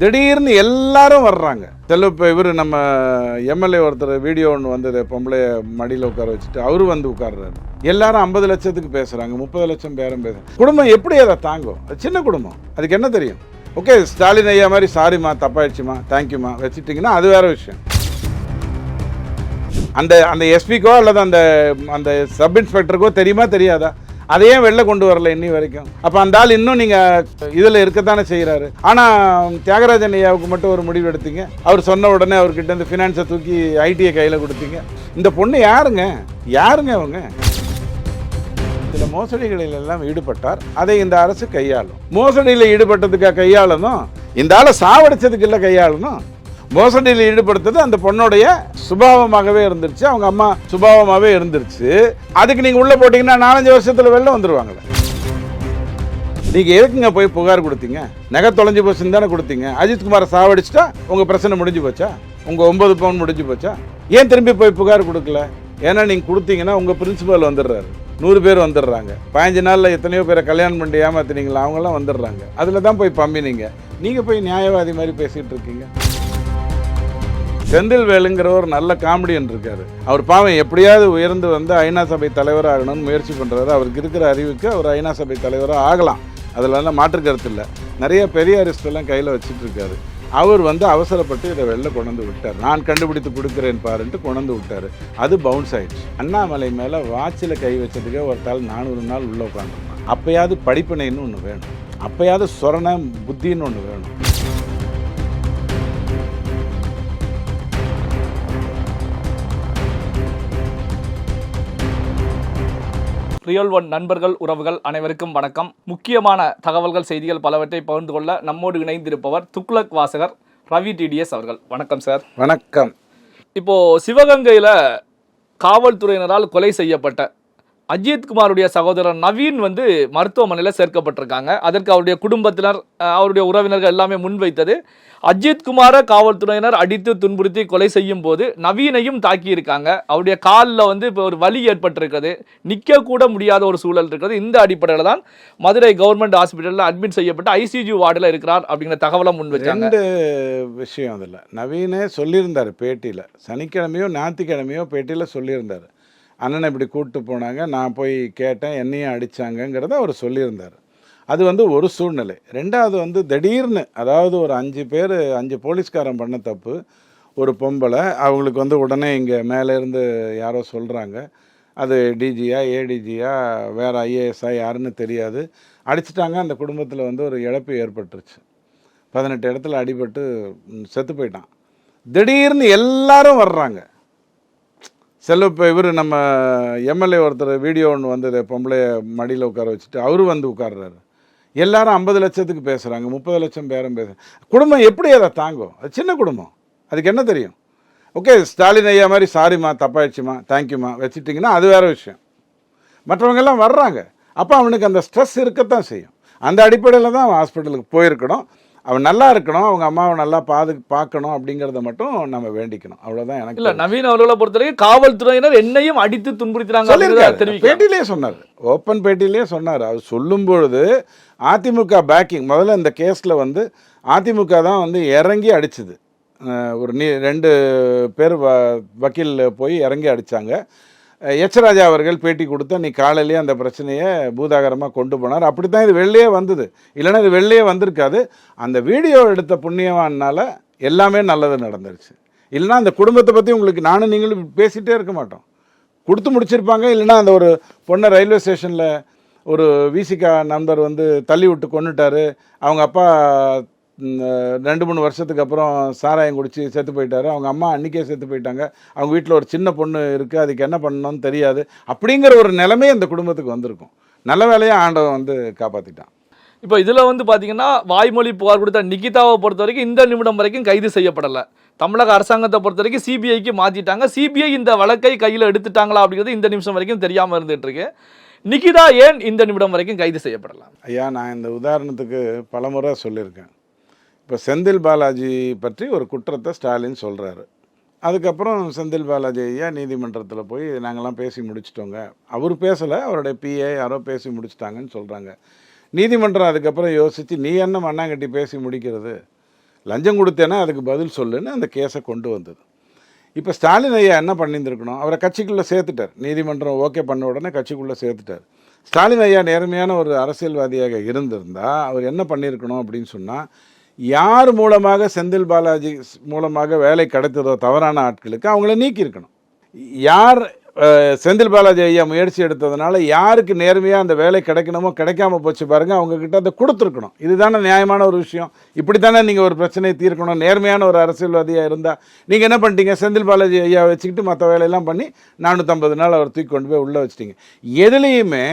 திடீர்னு எல்லாரும் வர்றாங்க. செல்ல இப்போ இவர் நம்ம எம்எல்ஏ ஒருத்தர் வீடியோ ஒன்று வந்தது பொம்பளைய மடியில் உட்கார வச்சுட்டு அவரு வந்து உட்கார்றாரு. எல்லாரும் ஐம்பது லட்சத்துக்கு பேசுகிறாங்க முப்பது லட்சம் பேரும் பேசுகிறாங்க குடும்பம் எப்படி அதை தாங்கும்? அது சின்ன குடும்பம். அதுக்கு என்ன தெரியும்? ஓகே ஸ்டாலின் ஐயா மாதிரி சாரிம்மா தப்பாயிடுச்சுமா தேங்க்யூமா வச்சுட்டிங்கன்னா அது வேற விஷயம். அந்த அந்த எஸ்பிக்கோ அல்லது அந்த அந்த சப் இன்ஸ்பெக்டருக்கோ தெரியுமா தெரியாதா? அதையே வெளில கொண்டு வரல இன்னி வரைக்கும். அப்போ அந்த ஆள் இன்னும் நீங்கள் இதில் இருக்கத்தானே செய்கிறாரு ஆனால் தியாகராஜன் ஐயாவுக்கு மட்டும் ஒரு முடிவு எடுத்தீங்க. அவர் சொன்ன உடனே அவர்கிட்ட இந்த ஃபினான்ஸை தூக்கி ஐடியை கையில் கொடுத்தீங்க. இந்த பொண்ணு யாருங்க? யாருங்க அவங்க? சில மோசடிகளில் எல்லாம் ஈடுபட்டார். அதை இந்த அரசு கையாளும். மோசடியில் ஈடுபட்டதுக்காக கையாளணும்? இந்த ஆளை சாவடிச்சதுக்கு இல்லை கையாளணும்? மோசடியில் ஈடுபடுத்தது அந்த பொண்ணுடைய சுபாவமாகவே இருந்துருச்சு. அவங்க அம்மா சுபாவமாகவே இருந்துருச்சு. அதுக்கு நீங்கள் உள்ளே போட்டிங்கன்னா நாலஞ்சு வருஷத்தில் வெளில வந்துடுவாங்களே நீங்கள் எதுக்குங்க போய் புகார் கொடுத்தீங்க? நகை தொலைஞ்சு போச்சுன்னு தானே கொடுத்தீங்க. அஜித்குமாரை சாவடிச்சிட்டா உங்கள் பிரச்சனை முடிஞ்சு போச்சா? உங்கள் ஒன்பது பவுன் முடிஞ்சு போச்சா? ஏன் திரும்பி போய் புகார் கொடுக்கல? ஏன்னா நீங்கள் கொடுத்தீங்கன்னா உங்கள் பிரின்சிபல் வந்துடுறாரு. நூறு பேர் வந்துடுறாங்க. பதினஞ்சு நாளில் எத்தனையோ பேரை கல்யாணம் பண்ணி ஏமாத்துனீங்களா? அவங்களாம் வந்துடுறாங்க. அதில் தான் போய் பம்பினீங்க. நீங்கள் போய் நியாயவாதி மாதிரி பேசிகிட்டு இருக்கீங்க. செந்தில் வேலுங்கிற ஒரு நல்ல காமெடியன் இருக்காரு. அவர் பாவம் எப்படியாவது உயர்ந்து வந்து ஐநா சபை தலைவராக ஆகணும்னு முயற்சி பண்ணுறாரு அவருக்கு இருக்கிற அறிவுக்கு அவர் ஐநா சபை தலைவராக ஆகலாம். அதில் எல்லாம் மாற்று கருத்து இல்லை. நிறைய பெரிய எல்லாம் கையில் வச்சுட்டு இருக்காரு. அவர் வந்து அவசரப்பட்டு இதை வெளில கொண்டு விட்டார். நான் கண்டுபிடித்து கொடுக்குறேன் பாருன்ட்டு கொண்டு விட்டார். அது பவுன்ஸ் ஆயிடுச்சு. அண்ணாமலை மேலே வாட்சில் கை வச்சதுக்கே ஒருத்தால் நானூறு நாள் உள்ளே உட்காந்துருந்தான் அப்பயாவது படிப்பினைன்னு ஒன்று வேணும். அப்போயாவது சொரண புத்தின்னு ஒன்று வேணும். ரியல் ஒன் நண்பர்கள் உறவுகள் அனைவருக்கும் வணக்கம். முக்கியமான தகவல்கள் செய்திகள் பலவற்றை பகிர்ந்து கொள்ள நம்மோடு இணைந்திருப்பவர் துக்ளக் வாசகர் ரவி டிடிஎஸ் அவர்கள். வணக்கம் சார். வணக்கம். இப்போ சிவகங்கையில் காவல்துறையினரால் கொலை செய்யப்பட்ட அஜித் குமாருடைய சகோதரர் நவீன் வந்து மருத்துவமனையில் சேர்க்கப்பட்டிருக்காங்க. அதற்கு அவருடைய குடும்பத்தினர் அவருடைய உறவினர்கள் எல்லாமே முன்வைத்தது. அஜித் குமாரை காவல்துறையினர் அடித்து துன்புறுத்தி கொலை செய்யும் போது நவீனையும் தாக்கியிருக்காங்க. அவருடைய காலில் வந்து இப்போ ஒரு வலி ஏற்பட்டிருக்கிறது. நிற்கக்கூட முடியாத ஒரு சூழல் இருக்கிறது. இந்த அடிப்படையில் தான் மதுரை கவர்மெண்ட் ஹாஸ்பிட்டலில் அட்மிட் செய்யப்பட்டு ஐசிஜி வார்டில் இருக்கிறார் அப்படிங்கிற தகவலை முன்வைச்சாங்க. ரெண்டு விஷயம் அதில். நவீனே சொல்லியிருந்தார் பேட்டியில். சனிக்கிழமையோ ஞாயிற்றுக்கிழமையோ பேட்டியில் சொல்லியிருந்தார். அண்ணனை இப்படி கூப்பிட்டு போனாங்க. நான் போய் கேட்டேன் என்னையும் அடித்தாங்கங்கிறத அவர் சொல்லியிருந்தார். அது வந்து ஒரு சூழ்நிலை. ரெண்டாவது வந்து திடீர்னு அதாவது ஒரு அஞ்சு பேர் அஞ்சு போலீஸ்காரன் பண்ண தப்பு ஒரு பொம்பளை அவங்களுக்கு வந்து உடனே இங்கே மேலேருந்து யாரோ சொல்கிறாங்க அது டிஜியா ஏடிஜியா வேறு ஐஏஎஸ்ஸா யாருன்னு தெரியாது. அடிச்சிட்டாங்க அந்த குடும்பத்தில் வந்து ஒரு இழப்பு ஏற்பட்டுருச்சு. பதினெட்டு இடத்துல அடிபட்டு செத்து போயிட்டான். திடீர்னு எல்லாரும் வர்றாங்க. செல்ல இப்போ இவர் நம்ம எம்எல்ஏ ஒருத்தர் வீடியோ ஒன்று வந்தது பொம்பளைய மடியில் உட்கார வச்சுட்டு. அவரு வந்து உட்கார்றாரு. எல்லாரும் ஐம்பது லட்சத்துக்கு பேசுகிறாங்க முப்பது லட்சம் பேரும் பேசுகிறாங்க குடும்பம் எப்படி அதை தாங்கும்? அது சின்ன குடும்பம். அதுக்கு என்ன தெரியும்? ஓகே ஸ்டாலின் ஐயா மாதிரி சாரிம்மா தப்பாயிடுச்சுமா தேங்க்யூமா வச்சுட்டிங்கன்னா அது வேற விஷயம். மற்றவங்க எல்லாம் வர்றாங்க. அப்போ அவனுக்கு அந்த ஸ்ட்ரெஸ் இருக்கத்தான் செய்யும். அந்த அடிப்படையில் தான் அவன் ஹாஸ்பிட்டலுக்கு போயிருக்கணும். அவன் நல்லா இருக்கணும் அவங்க அம்மாவை நல்லா பாது பார்க்கணும் அப்படிங்கிறத மட்டும் நம்ம வேண்டிக்கணும். அவ்வளோதான் எனக்கு இல்ல நவீன் அவர்களை பொறுத்தவரைக்கும் காவல்துறையினர் என்னையும் அடித்து துன்புறுத்தினாங்க பேட்டியிலே சொன்னார். ஓப்பன் பேட்டியிலே சொன்னார். அவர் சொல்லும் பொழுது அதிமுக பேக்கிங் முதல்ல இந்த கேஸில் வந்து அதிமுக தான் வந்து இறங்கி அடிச்சுது. ஒரு நீ ரெண்டு பேர் வ வக்கீல் போய் இறங்கி அடித்தாங்க எச்சராஜா அவர்கள் பேட்டி கொடுத்து நீ காலையிலேயே அந்த பிரச்சனையை பூதாகரமாக கொண்டு போனார். அப்படி தான் இது வெளியே வந்தது. இல்லைன்னா இது வெளிலே வந்திருக்காது. அந்த வீடியோ எடுத்த புண்ணியவான்னால எல்லாமே நல்லது நடந்துருச்சு. இல்லைன்னா அந்த குடும்பத்தை பற்றி உங்களுக்கு நானும் நீங்களும் பேசிகிட்டே இருக்க மாட்டோம். கொடுத்து முடிச்சிருப்பாங்க. இல்லைன்னா அந்த ஒரு பொண்ணை ரயில்வே ஸ்டேஷனில் ஒரு விசிகா நண்பர் வந்து தள்ளி விட்டு கொண்டுட்டார் அவங்க அப்பா ரெண்டு மூணு வருஷத்துக்கு அப்புறம் சாராயம் குடிச்சு செத்து போயிட்டாரு. அவங்க அம்மா அன்றைக்கே செத்து போயிட்டாங்க. அவங்க வீட்டில் ஒரு சின்ன பொண்ணு இருக்குது அதுக்கு என்ன பண்ணணும்னு தெரியாது. அப்படிங்கிற ஒரு நிலைமை அந்த குடும்பத்துக்கு வந்திருக்கும். நல்ல வேலையாக ஆண்டவன் வந்து காப்பாற்றிட்டான் இப்போ இதுல வந்து பாத்தீங்கன்னா வாய்மொழி புகார் கொடுத்த நிகிதாவை பொறுத்த வரைக்கும் இந்த நிமிடம் வரைக்கும் கைது செய்யப்படல. தமிழக அரசாங்கத்தை பொறுத்த வரைக்கும் சிபிஐக்கு மாத்திட்டாங்க. சிபிஐ இந்த வழக்கை கையில் எடுத்துட்டாங்களா அப்படிங்கிறது இந்த நிமிஷம் வரைக்கும் தெரியாம இருந்துட்டு இருக்கு. நிகிதா ஏன் இந்த நிமிடம் வரைக்கும் கைது செய்யப்படலாம் ஐயா நான் இந்த உதாரணத்துக்கு பலமுறை சொல்லியிருக்கேன். இப்போ செந்தில் பாலாஜி பற்றி ஒரு குற்றத்தை ஸ்டாலின் சொல்கிறாரு அதுக்கப்புறம் செந்தில் பாலாஜி ஐயா நீதிமன்றத்தில் போய் நாங்கள்லாம் பேசி முடிச்சிட்டோங்க. அவர் பேசலை அவருடைய பிஏ யாரோ பேசி முடிச்சிட்டாங்கன்னு சொல்கிறாங்க நீதிமன்றம் அதுக்கப்புறம் யோசித்து நீ என்ன மண்ணாங்கட்டி பேசி முடிக்கிறது? லஞ்சம் கொடுத்தேன்னா அதுக்கு பதில் சொல்லுன்னு அந்த கேஸை கொண்டு வந்தது. இப்போ ஸ்டாலின் ஐயா என்ன பண்ணியிருந்துருக்கணும்? அவரை கட்சிக்குள்ளே சேர்த்துட்டார். நீதிமன்றம் ஓகே பண்ண உடனே கட்சிக்குள்ளே சேர்த்துட்டார். ஸ்டாலின் ஐயா நேர்மையான ஒரு அரசியல்வாதியாக இருந்திருந்தால் அவர் என்ன பண்ணியிருக்கணும் அப்படின்னு சொன்னால் யார் மூலமாக செந்தில் பாலாஜி மூலமாக வேலை கிடைத்ததோ தவறான ஆட்களுக்கு அவங்கள நீக்கியிருக்கணும். யார் செந்தில் பாலாஜி ஐயா முயற்சி எடுத்ததுனால யாருக்கு நேர்மையாக அந்த வேலை கிடைக்கணுமோ கிடைக்காம போச்சு பாருங்கள் அவங்கக்கிட்ட அதை கொடுத்துருக்கணும். இதுதானே நியாயமான ஒரு விஷயம். இப்படி தானே நீங்கள் ஒரு பிரச்சனையை தீர்க்கணும். நேர்மையான ஒரு அரசியல்வாதியாக இருந்தால் நீங்கள் என்ன பண்ணிட்டீங்க? செந்தில் பாலாஜி ஐயா வச்சுக்கிட்டு மற்ற வேலையெல்லாம் பண்ணி நானூற்றம்பது நாள் அவர் தூக்கி கொண்டு போய் உள்ளே வச்சுட்டீங்க. எதுலேயுமே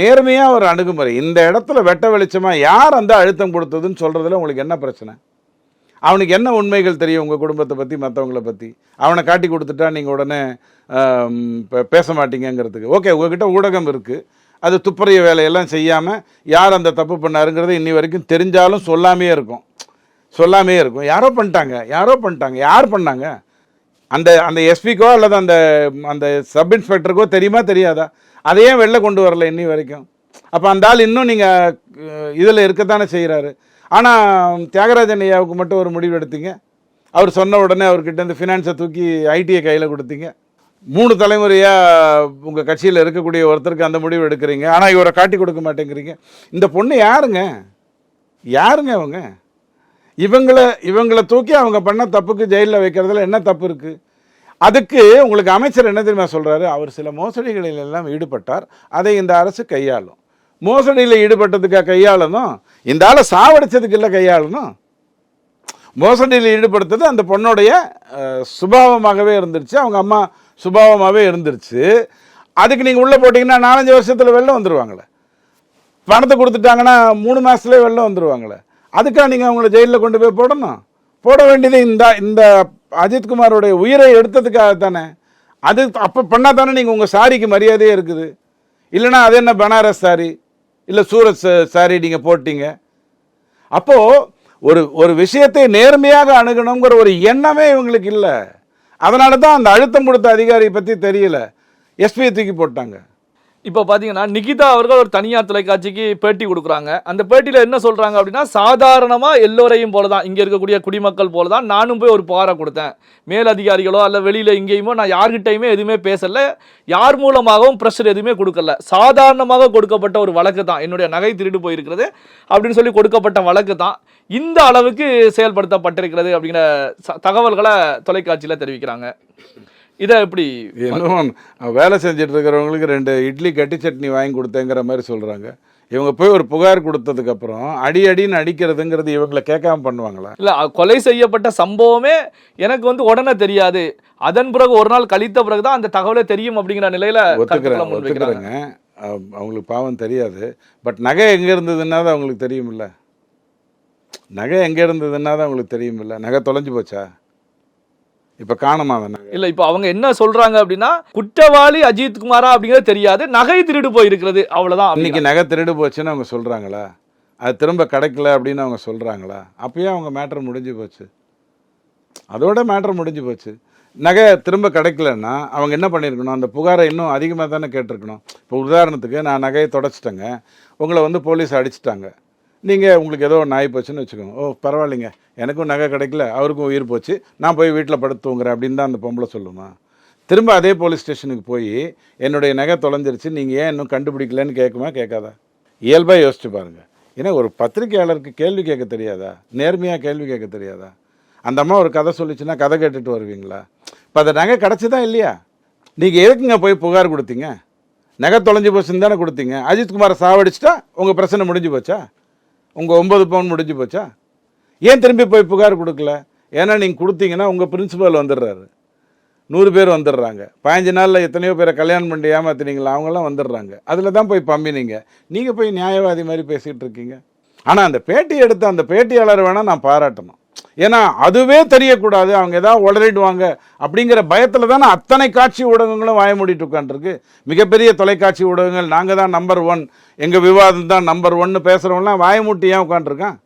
நேர்மையாக ஒரு அணுகுமுறை. இந்த இடத்துல வெட்ட வெளிச்சமாக யார் அந்த அழுத்தம் கொடுத்ததுன்னு சொல்கிறதுல உங்களுக்கு என்ன பிரச்சனை? அவனுக்கு என்ன உண்மைகள் தெரியும் உங்கள் குடும்பத்தை பற்றி மற்றவங்கள பற்றி அவனை காட்டி கொடுத்துட்டா நீங்கள் உடனே பேச மாட்டீங்கங்கிறதுக்கு. ஓகே உங்ககிட்ட ஊடகம் இருக்குது அது துப்புரிய வேலையெல்லாம் செய்யாமல் யார் அந்த தப்பு பண்ணாருங்கிறத இன்னி வரைக்கும் தெரிஞ்சாலும் சொல்லாமையே இருக்கும். சொல்லாமையே இருக்கும். யாரோ பண்ணிட்டாங்க. யாரோ பண்ணிட்டாங்க. யார் பண்ணாங்க? அந்த அந்த எஸ்பிக்கோ அல்லது அந்த அந்த சப் இன்ஸ்பெக்டருக்கோ தெரியுமா தெரியாதா? அதையே வெளில கொண்டு வரல இன்னி வரைக்கும். அப்போ அந்த ஆள் இன்னும் நீங்கள் இதில் இருக்கத்தானே செய்கிறாரு ஆனால் தியாகராஜன் ஐயாவுக்கு மட்டும் ஒரு முடிவு எடுத்தீங்க. அவர் சொன்ன உடனே அவர்கிட்ட இந்த ஃபினான்ஸை தூக்கி ஐடியை கையில் கொடுத்தீங்க. மூணு தலைமுறையாக உங்கள் கட்சியில் இருக்கக்கூடிய ஒருத்தருக்கு அந்த முடிவு எடுக்கிறீங்க. ஆனால் இவரை காட்டி கொடுக்க மாட்டேங்கிறீங்க. இந்த பொண்ணு யாருங்க? யாருங்க அவங்க? இவங்களை இவங்களை தூக்கி அவங்க பண்ண தப்புக்கு ஜெயிலில் வைக்கிறதுல என்ன தப்பு இருக்குது அதுக்கு உங்களுக்கு அமைச்சர் என்ன தெரியுமா சொல்கிறாரு அவர் சில மோசடிகளில் எல்லாம் ஈடுபட்டார். அதை இந்த அரசு கையாளும். மோசடியில் ஈடுபட்டதுக்காக கையாளணும்? இந்த ஆளை சாவடிச்சதுக்கு இல்லை கையாளணும்? மோசடியில் ஈடுபடுத்தது அந்த பொண்ணுடைய சுபாவமாகவே இருந்துருச்சு. அவங்க அம்மா சுபாவமாகவே இருந்துருச்சு. அதுக்கு நீங்கள் உள்ளே போட்டிங்கன்னா நாலஞ்சு வருஷத்தில் வெளில வந்துடுவாங்களே பணத்தை கொடுத்துட்டாங்கன்னா மூணு மாதத்துலேயே வெளில வந்துடுவாங்களே அதுக்காக நீங்கள் அவங்கள ஜெயிலில் கொண்டு போய் போடணும்? போட வேண்டியது இந்த இந்த அஜித்குமாரோடைய உயிரை எடுத்ததுக்காக தானே. அது அப்போ பண்ணால் தானே நீங்கள் உங்கள் சாரிக்கு மரியாதையே இருக்குது. இல்லைன்னா அது என்ன பனாரஸ் சாரி? இல்லை சூரத் சாரி நீங்கள் போட்டீங்க. அப்போது ஒரு ஒரு விஷயத்தை நேர்மையாக அணுகணுங்கிற ஒரு எண்ணமே இவங்களுக்கு இல்லை. அதனால தான் அந்த அழுத்தம் கொடுத்த அதிகாரியை பற்றி தெரியல. எஸ்பியை தூக்கி போட்டாங்க. இப்போ பார்த்தீங்கன்னா நிகிதா அவர்கள் ஒரு தனியார் தொலைக்காட்சிக்கு பேட்டி கொடுக்குறாங்க. அந்த பேட்டியில் என்ன சொல்கிறாங்க அப்படின்னா சாதாரணமாக எல்லோரையும் போல தான் இங்கே இருக்கக்கூடிய குடிமக்கள் போல தான் நானும் போய் ஒரு புகாரை கொடுத்தேன். மேலதிகாரிகளோ அல்ல வெளியில் எங்கேயுமோ நான் யார்கிட்டையுமே எதுவுமே பேசலை யார் மூலமாகவும் ப்ரெஷர் எதுவுமே கொடுக்கல. சாதாரணமாக கொடுக்கப்பட்ட ஒரு வழக்கு தான் என்னுடைய நகை திருடு போயிருக்கிறது அப்படின்னு சொல்லி கொடுக்கப்பட்ட வழக்கு தான். இந்த அளவுக்கு செயல்படுத்தப்பட்டிருக்கிறது அப்படிங்கிற ச- தகவல்களை தொலைக்காட்சியில் தெரிவிக்கிறாங்க. இதை எப்படி இன்னும் வேலை செஞ்சுட்டு இருக்கிறவங்களுக்கு ரெண்டு இட்லி கட்டி சட்னி வாங்கி கொடுத்தேங்கிற மாதிரி சொல்கிறாங்க இவங்க போய் ஒரு புகார் கொடுத்ததுக்கப்புறம் அடி அடின்னு அடிக்கிறதுங்கிறது இவங்களை கேட்காம பண்ணுவாங்களா? இல்ல கொலை செய்யப்பட்ட சம்பவமே எனக்கு வந்து உடனே தெரியாது. அதன் பிறகு ஒரு நாள் கழித்த பிறகுதான் அந்த தகவலே தெரியும் அப்படிங்கிற நிலையில ஒத்துக்கிறேன் ஒத்துக்கிறேங்க. அவ- அவங்களுக்கு பாவம் தெரியாது. பட் நகை எங்கே இருந்ததுன்னா தான் அவங்களுக்கு தெரியுமில்ல நகை எங்கே இருந்ததுன்னா தான் அவங்களுக்கு தெரியுமில்ல நகை தொலைஞ்சு போச்சா? இப்போ காணுமா நகை இல்ல இப்போ அவங்க என்ன சொல்றாங்க அப்படின்னா குற்றவாளி அஜித் குமாரா அப்படிங்கிறது தெரியாது நகை திருடு போயிருக்கிறது அவ்வளவுதான் இன்னைக்கு. நகை திருடு போச்சுன்னு அவங்க சொல்கிறாங்களா அது திரும்ப கிடைக்கல அப்படின்னு அவங்க சொல்கிறாங்களா அப்பயே அவங்க மேட்ரு முடிஞ்சு போச்சு. அதோட மேட்ரு முடிஞ்சு போச்சு. நகை திரும்ப கிடைக்கலன்னா அவங்க என்ன பண்ணியிருக்கணும் அந்த புகாரை இன்னும் அதிகமாக தானே கேட்டிருக்கணும். இப்போ உதாரணத்துக்கு நான் நகையை தொடச்சிட்டேங்க. உங்களை வந்து போலீஸ் அடிச்சிட்டாங்க. நீங்கள் உங்களுக்கு ஏதோ ஒன்று ஆகி போச்சுன்னு வச்சுக்கோங்க. ஓ பரவாயில்லைங்க. எனக்கும் நகை கிடைக்கல அவருக்கும் உயிர் போச்சு. நான் போய் வீட்டில் படுத்து தூங்குறேன் அப்படின்னு தான் அந்த பொம்பளை சொல்லுமா? திரும்ப அதே போலீஸ் ஸ்டேஷனுக்கு போய் என்னுடைய நகை தொலைஞ்சிருச்சு நீங்கள் ஏன் இன்னும் கண்டுபிடிக்கலன்னு கேட்குமா கேட்காதா? இயல்பாக யோசிச்சு பாருங்கள் ஏன்னா ஒரு பத்திரிக்கையாளருக்கு கேள்வி கேட்க தெரியாதா? நேர்மையாக கேள்வி கேட்க தெரியாதா? அந்த அம்மா ஒரு கதை சொல்லிச்சுன்னா கதை கேட்டுட்டு வருவீங்களா? இப்போ அந்த நகை கிடச்சிதா இல்லையா? நீங்கள் எதுக்குங்க போய் புகார் கொடுத்தீங்க? நகை தொலைஞ்சு போச்சுன்னு தானே கொடுத்தீங்க. அஜித்குமாரை சாவடிச்சிட்டா உங்கள் பிரச்சனை முடிஞ்சு போச்சா? உங்கள் ஒம்பது பவுன் முடிஞ்சு போச்சா? ஏன் திரும்பி போய் புகார் கொடுக்கல? ஏன்னா நீங்கள் கொடுத்தீங்கன்னா உங்கள் பிரின்சிபல் வந்துடுறாரு. நூறு பேர் வந்துடுறாங்க. பதினஞ்சு நாளில் எத்தனையோ பேரை கல்யாணம் பண்ணி ஏமாத்தினீங்களா? அவங்களாம் வந்துடுறாங்க. அதில் தான் போய் பம்பினீங்க. நீங்கள் போய் நியாயவாதி மாதிரி பேசிகிட்டு இருக்கீங்க. ஆனால் அந்த பேட்டி எடுத்த அந்த பேட்டியாளர் வேணால் நான் பாராட்டணும். ஏன்னா அதுவே தெரியக்கூடாது. அவங்க ஏதாவது உளறிடுவாங்க. அப்படிங்கிற பயத்தில் தானே அத்தனை காட்சி ஊடகங்களும் வாய மூடிட்டு உட்காந்துருக்கு மிகப்பெரிய தொலைக்காட்சி ஊடகங்கள் நாங்கள் தான் நம்பர் ஒன் எங்கள் விவாதம் தான் நம்பர் ஒன்னு பேசுகிறவங்களாம் வாய மூட்டி ஏன் உட்காந்துருக்கான்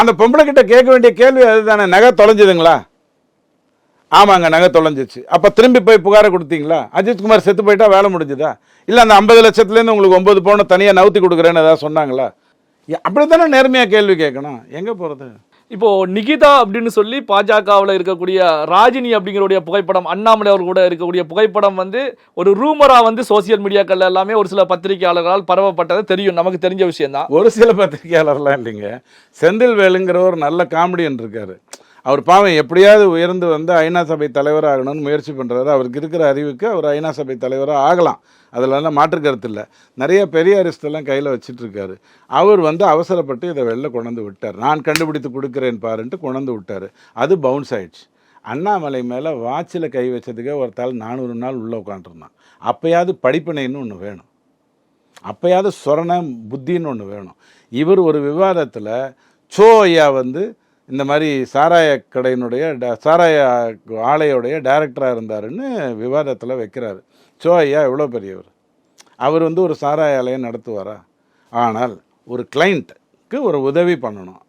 அந்த பொம்பளை கிட்ட கேட்க வேண்டிய கேள்வி அதுதானே. நகை தொலைஞ்சுதுங்களா? ஆமாங்க நகை தொலைஞ்சிச்சு. அப்போ திரும்பி போய் புகாரை கொடுத்தீங்களா? அஜித்குமார் செத்து போயிட்டா வேலை முடிஞ்சுதா? இல்லை அந்த ஐம்பது லட்சத்துலேருந்து உங்களுக்கு ஒம்பது பவுனை தனியாக நவுத்தி கொடுக்குறேன்னு ஏதாவது சொன்னாங்களா? அப்படி தானே நேர்மையாக கேள்வி கேட்கணும்? எங்கே போகிறது இப்போ நிகிதா அப்படின்னு சொல்லி பாஜகவில் இருக்கக்கூடிய ராஜினி அப்படிங்கிறடைய புகைப்படம் அண்ணாமலை அவர் கூட இருக்கக்கூடிய புகைப்படம் வந்து ஒரு ரூமரா வந்து சோசியல் மீடியாக்கள்ல எல்லாமே ஒரு சில பத்திரிகையாளர்களால் பரவப்பட்டது தெரியும். நமக்கு தெரிஞ்ச விஷயம்தான். ஒரு சில பத்திரிகையாளர்லாம் இல்லைங்க. செந்தில் வேலுங்கிற ஒரு நல்ல காமெடியன் இருக்காரு. அவர் பாவம் எப்படியாவது உயர்ந்து வந்து ஐநா சபை தலைவர் ஆகணும்னு முயற்சி பண்ணுறாரு அவருக்கு இருக்கிற அறிவுக்கு அவர் ஐநா சபை தலைவராக ஆகலாம். அதில் எல்லாம் மாற்று கருத்து இல்லை. நிறைய பெரிய பெரியாரிஸ்டெல்லாம் கையில் வச்சிட்ருக்காரு அவர் வந்து அவசரப்பட்டு இதை வெளில கொண்டாந்து விட்டார். நான் கண்டுபிடித்து கொடுக்குறேன் பாருன்ட்டு கொண்டாந்து விட்டார். அது பவுன்ஸ் ஆயிடுச்சு. அண்ணாமலை மேலே வாட்சில் கை வச்சதுக்கே ஒருத்தாள் நானூறு நாள் உள்ளே உட்காந்துருந்தான் அப்போயாவது படிப்பினைன்னு ஒன்று வேணும். அப்பயாவது சொரண புத்தின்னு ஒன்று வேணும். இவர் ஒரு விவாதத்தில் சோ ஐயா வந்து இந்த மாதிரி சாராய கடையினுடைய ட- சாராய ஆலையோடைய டைரக்டராக இருந்தாருன்னு விவாதத்தில் வைக்கிறாரு. சோ ஐயா எவ்வளோ பெரியவர். அவர் வந்து ஒரு சாராய ஆலையை நடத்துவாரா? ஆனால் ஒரு கிளைண்ட்டுக்கு ஒரு உதவி பண்ணணும்.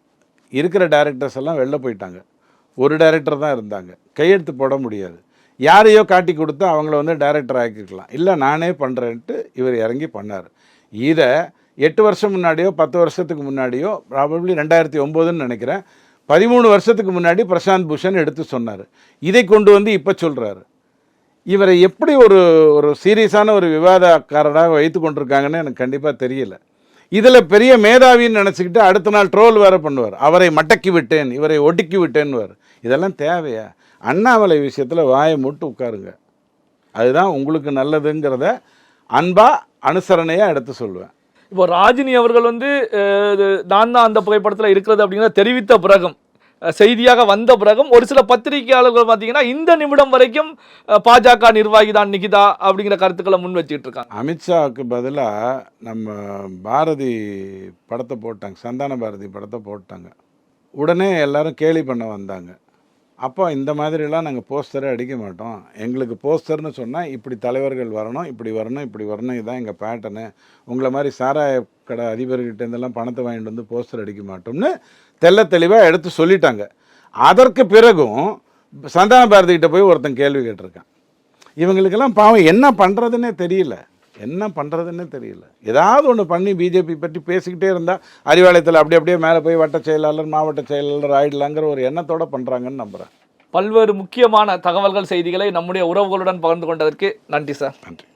இருக்கிற டைரக்டர்ஸ் எல்லாம் வெளில போயிட்டாங்க. ஒரு டைரக்டர் தான் இருந்தாங்க. கையெழுத்து போட முடியாது. யாரையோ காட்டி கொடுத்து அவங்கள வந்து டைரக்டர் ஆக்கிக்கலாம். இல்லை நானே பண்ணுறேன்ட்டு இவர் இறங்கி பண்ணார். இதை எட்டு வருஷம் முன்னாடியோ பத்து வருஷத்துக்கு முன்னாடியோ ப்ராபப்ளி ரெண்டாயிரத்தி ஒம்போதுன்னு நினைக்கிறேன் பதிமூணு வருஷத்துக்கு முன்னாடி பிரசாந்த் பூஷன் எடுத்து சொன்னார். இதை கொண்டு வந்து இப்போ சொல்கிறாரு இவரை எப்படி ஒரு ஒரு சீரியஸான ஒரு விவாதக்காரராக வைத்து கொண்டிருக்காங்கன்னு எனக்கு கண்டிப்பாக தெரியல. இதில் பெரிய மேதாவின்னு நினச்சிக்கிட்டு அடுத்த நாள் ட்ரோல் வேறு பண்ணுவார். அவரை மட்டக்கி விட்டேன் இவரை ஒடுக்கி விட்டேன்னுவார். இதெல்லாம் தேவையா? அண்ணாமலை விஷயத்தில் வாயை மூட்டு உட்காருங்க. அதுதான் உங்களுக்கு நல்லதுங்கிறத அன்பாக அனுசரணையாக எடுத்து சொல்லுவேன் இப்போ ராஜினி அவர்கள் வந்து நான் தான் அந்த புகைப்படத்தில் இருக்கிறது அப்படிங்கிறத தெரிவித்த பிறகும் செய்தியாக வந்த பிறகும் ஒரு சில பத்திரிகையாளர்கள் பார்த்தீங்கன்னா இந்த நிமிடம் வரைக்கும் பாஜக நிர்வாகி தான் நிகிதா அப்படிங்கிற கருத்துக்களை முன் வச்சுட்டு இருக்காங்க. அமித்ஷாவுக்கு பதிலாக நம்ம பாரதி படத்தை போட்டாங்க சந்தான பாரதி படத்தை போட்டாங்க. உடனே எல்லாரும் கேலி பண்ண வந்தாங்க. அப்போ இந்த மாதிரிலாம் நாங்கள் போஸ்டரை அடிக்க மாட்டோம். எங்களுக்கு போஸ்டர்னு சொன்னால் இப்படி தலைவர்கள் வரணும் இப்படி வரணும் இப்படி வரணும் இதுதான் எங்கள் பேட்டர்னு உங்களை மாதிரி சாராய கடை அதிபர்கிட்ட இருந்தெல்லாம் பணத்தை வாங்கிட்டு வந்து போஸ்டர் அடிக்க மாட்டோம்னு தெல்ல தெளிவாக எடுத்து சொல்லிட்டாங்க. அதற்கு பிறகும் சந்தான பாரதி கிட்ட போய் ஒருத்தன் கேள்வி கேட்டிருக்கான். இவங்களுக்கெல்லாம் பாவம் என்ன பண்ணுறதுன்னே தெரியல. என்ன பண்ணுறதுன்னே தெரியல. ஏதாவது ஒன்று பண்ணி பிஜேபி பற்றி பேசிக்கிட்டே இருந்தால் அறிவாலயத்தில் அப்படி அப்படியே மேலே போய் வட்ட செயலாளர் மாவட்ட செயலாளர் ஆயிடலாங்கிற ஒரு எண்ணத்தோட பண்ணுறாங்கன்னு நம்புகிறேன் பல்வேறு முக்கியமான தகவல்கள் செய்திகளை நம்முடைய உறவுகளுடன் பகிர்ந்து கொண்டதற்கு நன்றி சார். நன்றி.